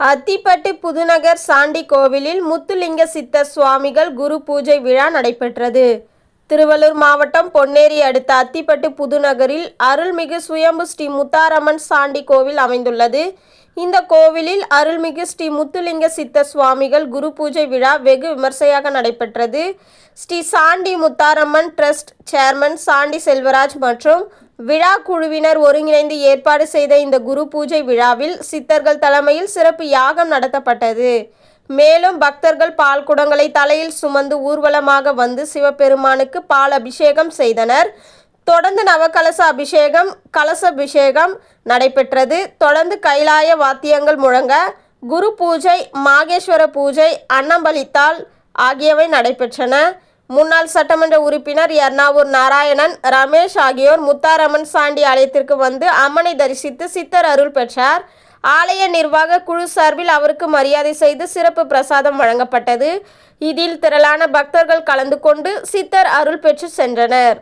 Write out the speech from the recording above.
அத்திப்பட்டு புதுநகர் சாண்டி கோவிலில் முத்துலிங்க சித்தர் சுவாமிகள் குரு பூஜை விழா நடைபெற்றது. திருவள்ளூர் மாவட்டம் பொன்னேரி அடுத்த அத்திப்பட்டு புதுநகரில் அருள்மிகு சுயம்பு ஸ்ரீ முத்தாரம்மன் சாண்டி கோவில் அமைந்துள்ளது. இந்த கோவிலில் அருள்மிகு ஸ்ரீ முத்துலிங்க சித்த சுவாமிகள் குரு பூஜை விழா வெகு விமர்சையாக நடைபெற்றது. ஸ்ரீ சாண்டி முத்தாரம்மன் ட்ரஸ்ட் சேர்மன் சாண்டி செல்வராஜ் மற்றும் விழா குழுவினர் ஒருங்கிணைந்து ஏற்பாடு செய்த இந்த குரு பூஜை விழாவில் சித்தர்கள் தலைமையில் சிறப்பு யாகம் நடத்தப்பட்டது. மேலும் பக்தர்கள் பால் குடங்களை தலையில் சுமந்து ஊர்வலமாக வந்து சிவபெருமானுக்கு பால் அபிஷேகம் செய்தனர். தொடர்ந்து நவகலச அபிஷேகம் கலசபிஷேகம் நடைபெற்றது. தொடர்ந்து கைலாய வாத்தியங்கள் முழங்க குரு பூஜை மாகேஸ்வர பூஜை அன்னம்பலித்தால் ஆகியவை நடைபெற்றன. முன்னாள் சட்டமன்ற உறுப்பினர் எர்ணாவூர் நாராயணன் ரமேஷ் ஆகியோர் முத்தாரம்மன் சாண்டி ஆலயத்திற்கு வந்து அம்மனை தரிசித்து சித்தர் அருள் பெற்றார். ஆலய நிர்வாக குழு சார்பில் அவருக்கு மரியாதை செய்து சிறப்பு பிரசாதம் வழங்கப்பட்டது. இதில் திரளான பக்தர்கள் கலந்து கொண்டு சித்தர் அருள் பெற்று சென்றனர்.